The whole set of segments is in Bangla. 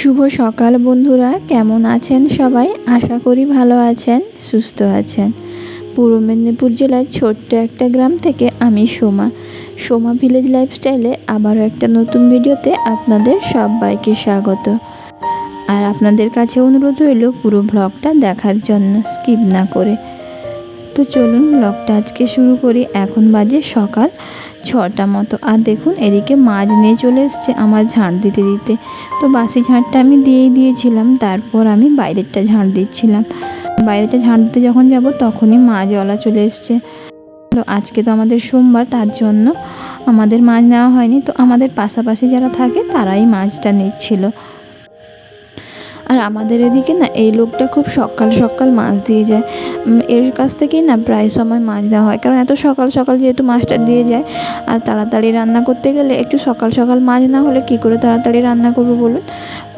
শুভ সকাল বন্ধুরা, কেমন আছেন সবাই? আশা করি ভালো আছেন, সুস্থ আছেন। পূর্ব মেদিনীপুর জেলার ছোট্ট একটা গ্রাম থেকে আমি সোমা। সোমা ভিলেজ লাইফস্টাইলে আবারও একটা নতুন ভিডিওতে আপনাদের সবাইকে স্বাগত। আর আপনাদের কাছে অনুরোধ রইল পুরো ব্লগটা দেখার জন্য স্কিপ না করে। তো চলুন ব্লগটা আজকে শুরু করি। এখন বাজে সকাল ছটা মতো। আর দেখুন, এদিকে মাছ নিয়ে চলে এসছে আমার ঝাঁট দিতে দিতে। তো বাসি ঝাঁটটা আমি দিয়েই দিয়েছিলাম, তারপর আমি বাইরেরটা ঝাঁট দিচ্ছিলাম। বাইরেটা ঝাঁট দিতে যখন যাব, তখনই মাছওয়ালা চলে এসছে। তো আজকে তো আমাদের সোমবার, তার জন্য আমাদের মাছ নেওয়া হয়নি। তো আমাদের পাশাপাশি যারা থাকে, তারাই মাছটা নিচ্ছিল। আর আমাদের এদিকে না, এই লোকটা খুব সকাল সকাল মাছ দিয়ে যায়। এর কাছ থেকেই না প্রায় সময় মাছ দেওয়া হয়। কারণ এত সকাল সকাল যেহেতু মাছটা দিয়ে যায়, আর তাড়াতাড়ি রান্না করতে গেলে একটু সকাল সকাল মাছ না হলে কী করে তাড়াতাড়ি রান্না করব বলুন?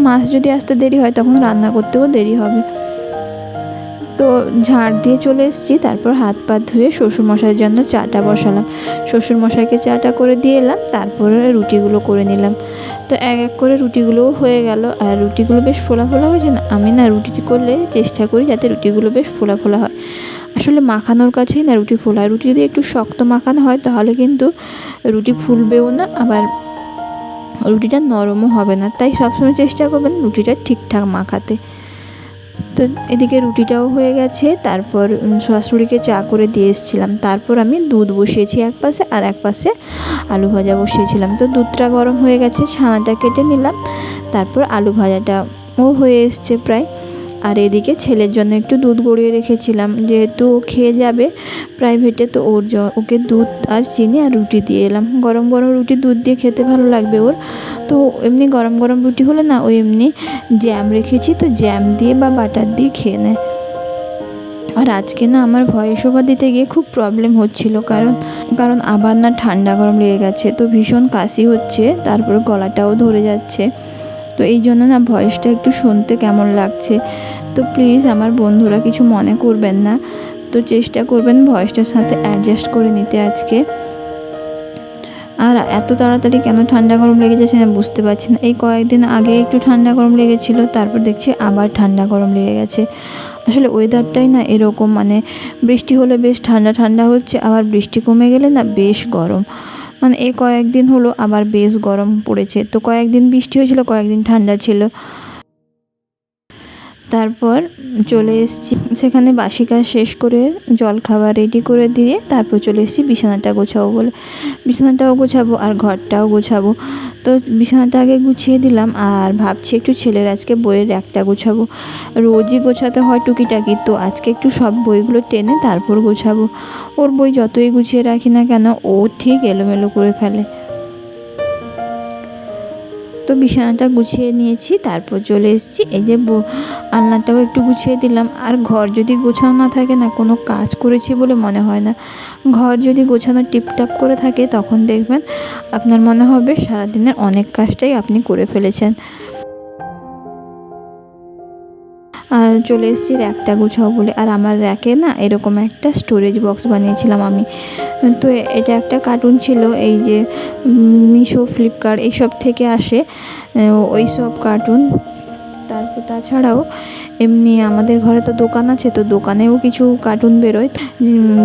মাছ যদি আসতে দেরি হয়, তখন রান্না করতেও দেরি হবে। তো ঝাড় দিয়ে চলে এসেছি, তারপর হাত পা ধুয়ে শ্বশুরমশাইয়ের জন্য চাটা বসালাম। শ্বশুরমশাইকে চাটা করে দিয়ে এলাম, তারপরে রুটিগুলো করে নিলাম। তো এক এক করে রুটিগুলোও হয়ে গেল, আর রুটিগুলো বেশ ফোলা ফোলা হয়েছে না? আমি না রুটি করলে চেষ্টা করি যাতে রুটিগুলো বেশ ফোলা ফোলা হয়। আসলে মাখানোর কাছেই না রুটি ফোলা, রুটি যদি একটু শক্ত মাখানো হয় তাহলে কিন্তু রুটি ফুলবেও না, আবার রুটিটা নরমও হবে না। তাই সবসময় চেষ্টা করবেন রুটিটা ঠিকঠাক মাখাতে। তো এদিকে রুটিটাও হয়ে গেছে, তারপর শাশুড়িকে চা করে দিয়ে এসেছিলাম। তারপর আমি দুধ বসিয়েছি এক পাশে আর এক পাশে আলু ভাজা বসিয়েছিলাম। তো দুধটা গরম হয়ে গেছে, ছানাটা কেটে নিলাম। তারপর আলু ভাজাটাও হয়ে এসছে প্রায়। আর এদিকে ছেলের জন্য একটু দুধ গড়িয়ে রেখেছিলাম। যেহেতু ও খেয়ে যাবে প্রাইভেটে তো ওর ওকে দুধ আর চিনি আর রুটি দিয়ে এলাম। গরম গরম রুটি দুধ দিয়ে খেতে ভালো লাগবে ওর। তো এমনি গরম গরম রুটি হলে না, ও এমনি জ্যাম রেখেছি, তো জ্যাম দিয়ে বা বাটার দিয়ে খেয়ে নেয়। আর আজকে না আমার ভয়েস ওভার দিতে গিয়ে খুব প্রবলেম হচ্ছিল, কারণ কারণ আবার না ঠান্ডা গরম লেগে গেছে, তো ভীষণ কাশি হচ্ছে, তারপর গলাটাও ধরে যাচ্ছে। তো এই জন্য না ভয়েসটা একটু শুনতে কেমন লাগছে। তো প্লিজ আমার বন্ধুরা কিছু মনে করবেন না। তো চেষ্টা করবেন ভয়েসটার সাথে অ্যাডজাস্ট করে নিতে আজকে। আর এত তাড়াতাড়ি কেন ঠান্ডা গরম লেগে যাচ্ছে না বুঝতে পারছি না। এই কয়েকদিন আগে একটু ঠান্ডা গরম লেগেছিল, তারপর দেখছি আবার ঠান্ডা গরম লেগে গেছে। আসলে ওয়েদারটাই না এরকম মানে বৃষ্টি হলে বেশ ঠান্ডা ঠান্ডা হচ্ছে, আবার বৃষ্টি কমে গেলে না বেশ গরম। মানে এই কয়েকদিন হলো আবার বেশ গরম পড়েছে। তো কয়েকদিন বৃষ্টি হয়েছিল, কয়েকদিন ঠান্ডা ছিল। তারপর চলে এসেছি। সেখানে বাসি কাজ শেষ করে জল খাবার রেডি করে দিয়ে তারপর চলে এসেছি বিছানাটা গোছাবো বলে। বিছানাটাও গোছাবো আর ঘরটাও গোছাবো। তো বিছানাটা আগে গুছিয়ে দিলাম আর ভাবছি একটু ছেলের আজকে বইয়ের একটা গোছাবো। রোজই গোছাতে হয় টুকিটাকি, তো আজকে একটু সব বইগুলো টেনে তারপর গোছাবো। ওর বই যতই গুছিয়ে রাখি না কেন, ও ঠিক এলোমেলো করে ফেলে। তো বিছানাটা গুছিয়ে নিয়েছি, তারপর চলে এসেছি। এই যে আলনাটাও একটু গুছিয়ে দিলাম। আর ঘর যদি গোছানো না থাকে না, কোনো কাজ করেছি বলে মনে হয় না। ঘর যদি গোছানো টিপটাপ করে থাকে, তখন দেখবেন আপনার মনে হবে সারাদিনের অনেক কাজটাই আপনি করে ফেলেছেন। চলে এসেছি র্যাকটা গুছাও বলে। আর আমার র্যাকে না এরকম একটা স্টোরেজ বক্স বানিয়েছিলাম আমি। তো এটা একটা কার্টুন ছিল, এই যে মিশো, ফ্লিপকার্ট এইসব থেকে আসে ওই সব কার্টুন তারপর তাছাড়াও এমনি আমাদের ঘরে তো দোকান আছে, তো দোকানেও কিছু কার্টুন বেরোয়।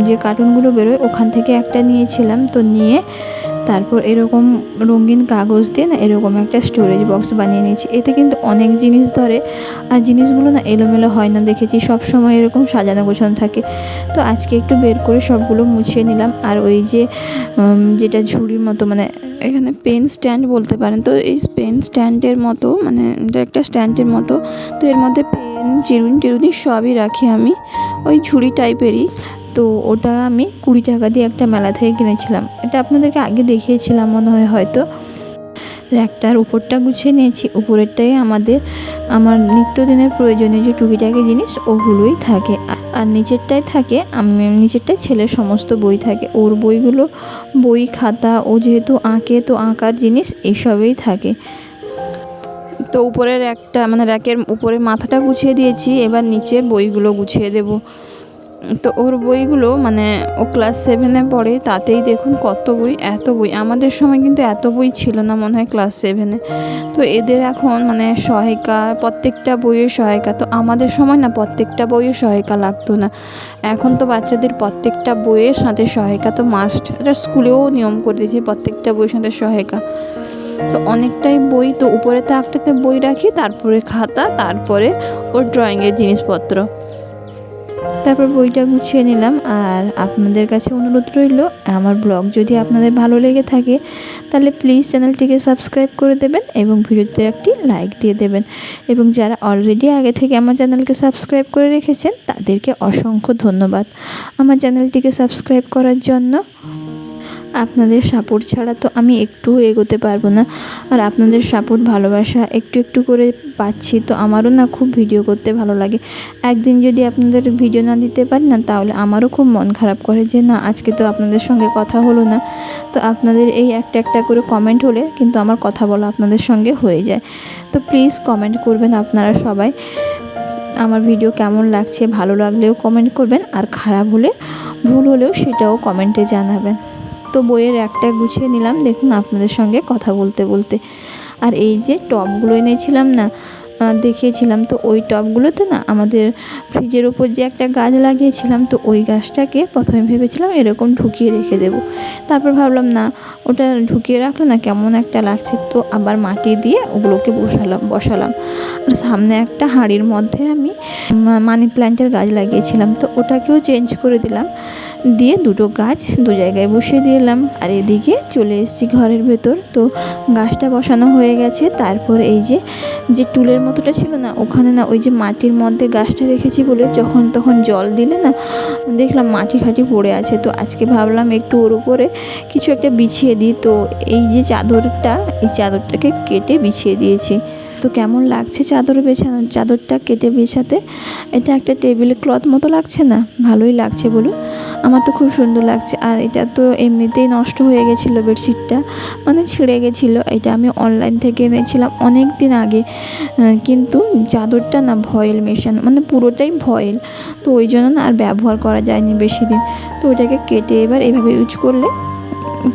যে কার্টুনগুলো বেরোয়, ওখান থেকে একটা নিয়েছিলাম। তো নিয়ে তারপর এরকম রঙিন কাগজ দিয়ে না এরকম একটা স্টোরেজ বক্স বানিয়ে নিয়েছি। এতে কিন্তু অনেক জিনিস ধরে আর জিনিসগুলো না এলোমেলো হয় না দেখেছি, সব সময় এরকম সাজানো গোছানো থাকে। তো আজকে একটু বের করে সবগুলো মুছিয়ে নিলাম। আর ওই যে যেটা ঝুড়ির মতো মানে এখানে পেন স্ট্যান্ড বলতে পারেন। তো এই পেন স্ট্যান্ডের মতো মানে এটা একটা স্ট্যান্ডের মতো। তো এর মধ্যে পেন চিরুনি টিরুনি সবই রাখি আমি। ওই ঝুড়ি টাইপেরই তো ওটা আমি কুড়ি টাকা দিয়ে একটা মেলা থেকে কিনেছিলাম। এটা আপনাদেরকে আগে দেখিয়েছিলাম মনে হয় হয়তো। একটার উপরটা গুছিয়ে নিয়েছি। উপরেরটাই আমাদের, আমার নিত্যদিনের প্রয়োজনীয় যে টুকিটাকি জিনিস, ওগুলোই থাকে। আর নিচেরটাই থাকে, আমি নিচেরটায় ছেলের সমস্ত বই থাকে। ওর বইগুলো, বই, খাতা, ও যেহেতু আঁকে, তো আঁকার জিনিস এইসবেই থাকে। তো উপরের একটা মানে র্যাকের উপরে মাথাটা গুছিয়ে দিয়েছি। এবার নিচে বইগুলো গুছিয়ে দেবো। তো ওর বইগুলো মানে ও ক্লাস সেভেনে পড়ে, তাতেই দেখুন কত বই, এত বই। আমাদের সময় কিন্তু এত বই ছিল না মনে হয় ক্লাস সেভেনে তো এদের এখন মানে সহায়িকা, প্রত্যেকটা বইয়ের সহায়িকা, তো আমাদের সময় না প্রত্যেকটা বইয়ের সহায়িকা লাগতো না। এখন তো বাচ্চাদের প্রত্যেকটা বইয়ের সাথে সহায়িকা তো মাস্ট এটা স্কুলেও নিয়ম করে দিয়েছে প্রত্যেকটা বইয়ের সাথে সহায়িকা। তো অনেকটাই বই, তো উপরে তো একটা একটা বই রাখি, তারপরে খাতা, তারপরে ওর ড্রয়িংয়ের জিনিসপত্র। তারপর বইটা গুছিয়ে নিলাম। আর আপনাদের কাছে অনুরোধ রইল, আমার ব্লগ যদি আপনাদের ভালো লেগে থাকে, তাহলে প্লিজ চ্যানেলটিকে সাবস্ক্রাইব করে দেবেন এবং ভিডিওতে একটি লাইক দিয়ে দেবেন। এবং যারা অলরেডি আগে থেকে আমার চ্যানেলকে সাবস্ক্রাইব করে রেখেছেন, তাদেরকে অসংখ্য ধন্যবাদ। আমার চ্যানেলটিকে সাবস্ক্রাইব করার জন্য আপনাদের সাপোর্ট ছাড়া তো আমি একটুও এগোতে পারব না। আর আপনাদের সাপোর্ট ভালোবাসা একটু একটু করে পাচ্ছি, তো আমারও না খুব ভিডিও করতে ভালো লাগে। একদিন যদি আপনাদের ভিডিও না দিতে পারি না, তাহলে আমারও খুব মন খারাপ করে যে না, আজকে তো আপনাদের সঙ্গে কথা হলো না। তো আপনাদের এই একটা একটা করে কমেন্ট হলে কিন্তু আমার কথা বলা আপনাদের সঙ্গে হয়ে যায়। তো প্লিজ কমেন্ট করবেন আপনারা সবাই। আমার ভিডিও কেমন লাগছে, ভালো লাগলেও কমেন্ট করবেন, আর খারাপ হলে ভুল হলেও সেটাও কমেন্টে জানাবেন। তো বইয়ের একটা গুছিয়ে নিলাম। দেখুন, আপনাদের সঙ্গে কথা বলতে বলতে। আর এই যে টপগুলো এনেছিলাম না দেখিয়েছিলাম। তো ওই টবগুলোতে না আমাদের ফ্রিজের উপর যে একটা গাছ লাগিয়েছিলাম, তো ওই গাছটাকে প্রথমে ভেবেছিলাম এরকম ঢুকিয়ে রেখে দেবো। তারপর ভাবলাম, না, ওটা ঢুকিয়ে রাখলে না কেমন একটা লাগছে? তো আবার মাটি দিয়ে ওগুলোকে বসালাম বসালাম। আর সামনে একটা হাঁড়ির মধ্যে আমি মানি প্ল্যান্টের গাছ লাগিয়েছিলাম। তো ওটাকেও চেঞ্জ করে দিলাম, দিয়ে দুটো গাছ দু জায়গায় বসিয়ে দিলাম আর এদিকে চলে এসেছি ঘরের ভেতর। তো গাছটা বসানো হয়ে গেছে। তারপর এই যে যে টুলের মতোটা ছিল না। ওখানে না ওই যে মাটির মধ্যে গাছটা রেখেছি বলে যখন তখন জল দিলে না, দেখলাম মাটি খাটি পড়ে আছে। তো আজকে ভাবলাম একটু ওর উপরে কিছু একটা বিছিয়ে দিই। তো এই যে চাদরটা, এই চাদরটাকে কেটে বিছিয়ে দিয়েছি। তো কেমন লাগছে চাদর বেছানো চাদরটা কেটে বিছাতে? এটা একটা টেবিল ক্লথ মতো লাগছে না? ভালোই লাগছে বলুন। আমার তো খুব সুন্দর লাগছে। আর এটা তো এমনিতেই নষ্ট হয়ে গেছিল বেডশিটটা মানে ছিঁড়ে গেছিল। এটা আমি অনলাইন থেকে এনেছিলাম অনেক দিন আগে কিন্তু চাদরটা না ভয়েল মেশানো মানে পুরোটাই ভয়েল। তো ওই জন্য না আর ব্যবহার করা যায়নি বেশি দিন। তো ওটাকে কেটে এবার এভাবে ইউজ করলে,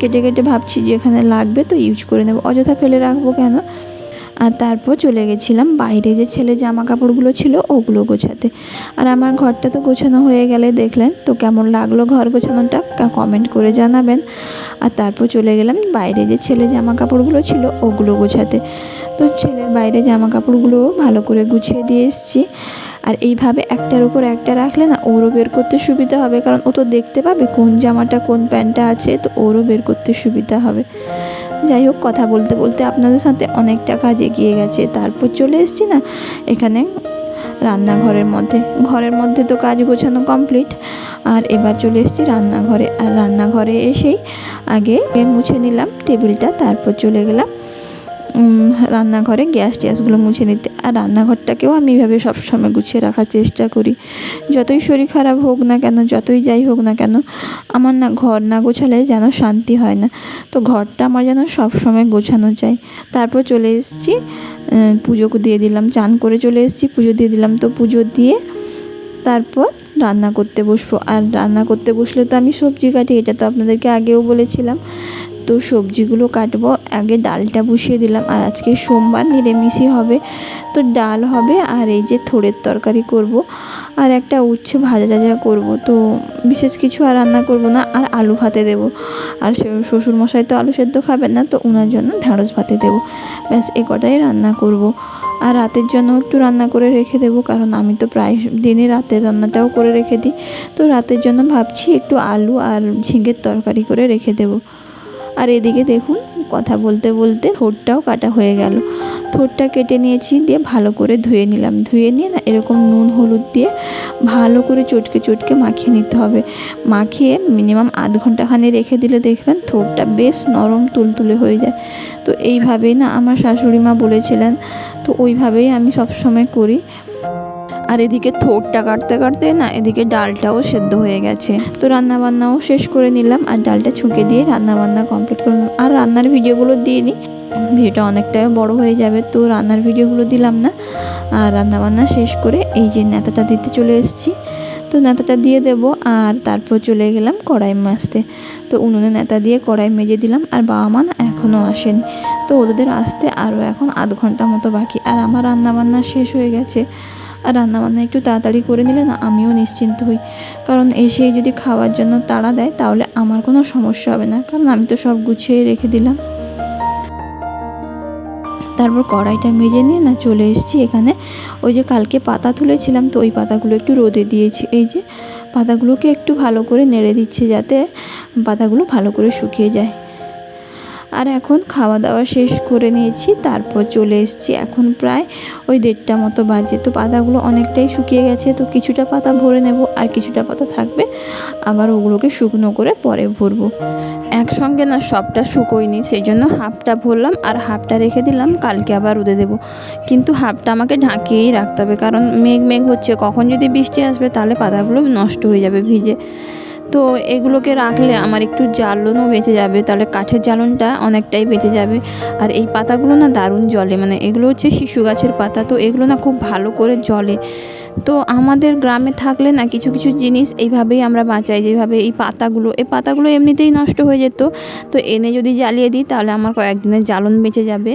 কেটে কেটে ভাবছি যে এখানে লাগবে তো ইউজ করে নেব। অযথা ফেলে রাখব কেন? আর তারপর চলে গেছিলাম বাইরে। যে ছেলে জামা কাপড়গুলো ছিল ওগুলো গোছাতে। আর আমার ঘরটা তো গোছানো হয়ে গেলে দেখলেন, তো কেমন লাগল ঘর গোছানোটা কমেন্ট করে জানাবেন। আর তারপর চলে গেলাম বাইরে যে ছেলে জামা কাপড়গুলো ছিল ওগুলো গোছাতে। তো ছেলের বাইরে জামা কাপড়গুলো ভালো করে গুছিয়ে দিয়ে এসেছি। আর এইভাবে একটার উপর একটা রাখলে না ওরও বের করতে সুবিধা হবে, কারণ ও তো দেখতে পাবে কোন জামাটা কোন প্যান্টটা আছে, তো ওরও বের করতে সুবিধা হবে। যাই হোক, কথা বলতে বলতে আপনাদের সাথে অনেকটা কাজ এগিয়ে গেছে। তারপর চলে এসছি না, এখানে রান্নাঘরের মধ্যে। ঘরের মধ্যে তো কাজ গোছানো কমপ্লিট। আর এবার চলে এসেছি রান্নাঘরে। আর রান্নাঘরে এসেই আগে মুছে নিলাম টেবিলটা, তারপর চলে গেলাম রান্নাঘরে গ্যাস ট্যাসগুলো মুছে নিতে। আর রান্নাঘরটাকেও আমি এভাবে সবসময় গুছিয়ে রাখার চেষ্টা করি। যতই শরীর খারাপ হোক না কেন, যতই যাই হোক না কেন, আমার না ঘর না গোছালে যেন শান্তি হয় না। তো ঘরটা আমার যেন সবসময় গোছানো চাই তারপর চলে এসেছি পুজো দিয়ে দিলাম, চান করে চলে এসেছি, পুজো দিয়ে দিলাম। তো পুজো দিয়ে তারপর রান্না করতে বসবো। আর রান্না করতে বসলে তো আমি সবজি কাটি, এটা তো আপনাদেরকে আগেও বলেছিলাম। তো সবজিগুলো কাটবো। আগে ডালটা বসিয়ে দিলাম। আর আজকে সোমবার নিরামিষই হবে। তো ডাল হবে আর এই যে থোড়ের তরকারি করব। আর একটা উচ্ছে ভাজা টাজা করব। তো বিশেষ কিছু আর রান্না করব না। আর আলু ভাতে দেবো। আর শ- শ্বশুরমশাই তো আলু সেদ্ধ খাবেন না। তো ওনার জন্য ঢ্যাঁড়স ভাতে দেবো। ব্যাস, এ কটাই রান্না করব। আর রাতের জন্য একটু রান্না করে রেখে দেবো। কারণ আমি তো প্রায় দিনে রাতের রান্নাটাও করে রেখে দিই। তো রাতের জন্য ভাবছি একটু আলু আর ঝিঙের তরকারি করে রেখে দেবো। আর এদিকে দেখুন, কথা বলতে বলতে থোরটাও কাটা হয়ে গেল। থোরটা কেটে নিয়েছি, দিয়ে ভালো করে ধুয়ে নিলাম। ধুয়ে নিয়ে না এরকম নুন, হলুদ দিয়ে ভালো করে চটকে চটকে মাখিয়ে নিতে হবে। মাখিয়ে মিনিমাম আধ ঘন্টাখানি রেখে দিলে দেখবেন থোরটা বেশ নরম তুলতুলে হয়ে যায়। তো এইভাবেই না আমার শাশুড়ি মা বলেছিলেন, তো ওইভাবেই আমি সবসময় করি। আর এদিকে থোরটা কাটতে কাটতে না এদিকে ডালটাও সেদ্ধ হয়ে গেছে। তো রান্না বান্নাও শেষ করে নিলাম আর ডালটা ছুঁকে দিয়ে রান্না বান্না কমপ্লিট করে নিলাম। আর রান্নার ভিডিওগুলো দিয়ে নিই ভিডিওটা অনেকটাই বড় হয়ে যাবে, তো রান্নার ভিডিওগুলো দিলাম না। আর রান্না বান্না শেষ করে এই যে নেতাটা দিতে চলে এসেছি, তো নেতাটা দিয়ে দেবো আর তারপর চলে গেলাম কড়াই মাজতে তো উনুনে নেতা দিয়ে কড়াই মেজে দিলাম আর বাবা মা এখনও আসেনি। তো ওদের আসতে আরও এখন আধ ঘণ্টা মতো বাকি। আর আমার রান্নাবান্না শেষ হয়ে গেছে। আর রান্নাবান্না একটু তাড়াতাড়ি করে নিলে না আমিও নিশ্চিন্ত হই। কারণ এসে যদি খাওয়ার জন্য তাড়া দেয়, তাহলে আমার কোনো সমস্যা হবে না। কারণ আমি তো সব গুছিয়ে রেখে দিলাম। তারপর কড়াইটা মেজে নিয়ে না চলে এসেছি এখানে। ওই যে কালকে পাতা তুলেছিলাম, তো ওই পাতাগুলো একটু রোদে দিয়েছি। এই যে পাতাগুলোকে একটু ভালো করে নেড়ে দিচ্ছে যাতে পাতাগুলো ভালো করে শুকিয়ে যায়। আর এখন খাওয়া দাওয়া শেষ করে নিয়েছি, তারপর চলে এসেছি। এখন প্রায় ওই দেড়টা মতো বাজে। তো পাতাগুলো অনেকটাই শুকিয়ে গেছে, তো কিছুটা পাতা ভরে নেব আর কিছুটা পাতা থাকবে। আবার ওগুলোকে শুকনো করে পরে ভরবো। একসঙ্গে না সবটা শুকোয়নি সেই জন্য হাফটা ভরলাম আর হাফটা রেখে দিলাম, কালকে আবার রোদে দেবো। কিন্তু হাফটা আমাকে ঢাকিয়েই রাখতে হবে, কারণ মেঘ মেঘ হচ্ছে। কখন যদি বৃষ্টি আসবে তাহলে পাতাগুলো নষ্ট হয়ে যাবে ভিজে। তো এগুলোকে রাখলে আমার একটু জ্বালনও বেঁচে যাবে, তাহলে কাঠের জ্বালনটা অনেকটাই বেঁচে যাবে। আর এই পাতাগুলো না দারুণ জলে মানে এগুলো হচ্ছে শিশু গাছের পাতা, তো এগুলো না খুব ভালো করে জলে তো আমাদের গ্রামে থাকলে না কিছু কিছু জিনিস এইভাবেই আমরা বাঁচাই, যেভাবে এই পাতাগুলো এই পাতাগুলো এমনিতেই নষ্ট হয়ে যেত। তো এনে যদি জ্বালিয়ে দিই, তাহলে আমার কয়েকদিনের জ্বালন বেঁচে যাবে।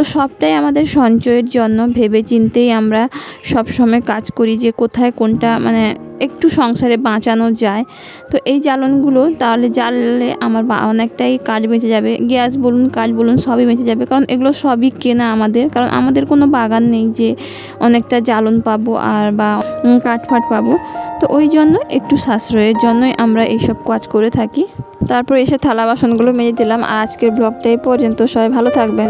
তো সবটাই আমাদের সঞ্চয়ের জন্য। ভেবে চিন্তেই আমরা সব সময় কাজ করি যে কোথায় কোনটা মানে একটু সংসারে বাঁচানো যায়। তো এই জ্বালনগুলো তাহলে জ্বাললে আমার অনেকটাই কাজ বেঁচে যাবে। গ্যাস বলুন কাজ বলুন, সবই বেঁচে যাবে। কারণ এগুলো সবই কেনা আমাদের। কারণ আমাদের কোনো বাগান নেই যে অনেকটা জ্বালন পাবো আর বা কাঠ ফাট পাবো। তো ওই জন্য একটু সাশ্রয়ের জন্যই আমরা এইসব কাজ করে থাকি। তারপর এসে থালা বাসনগুলো মেজে দিলাম। আর আজকের ব্লগটা এই পর্যন্ত। সবাই ভালো থাকবে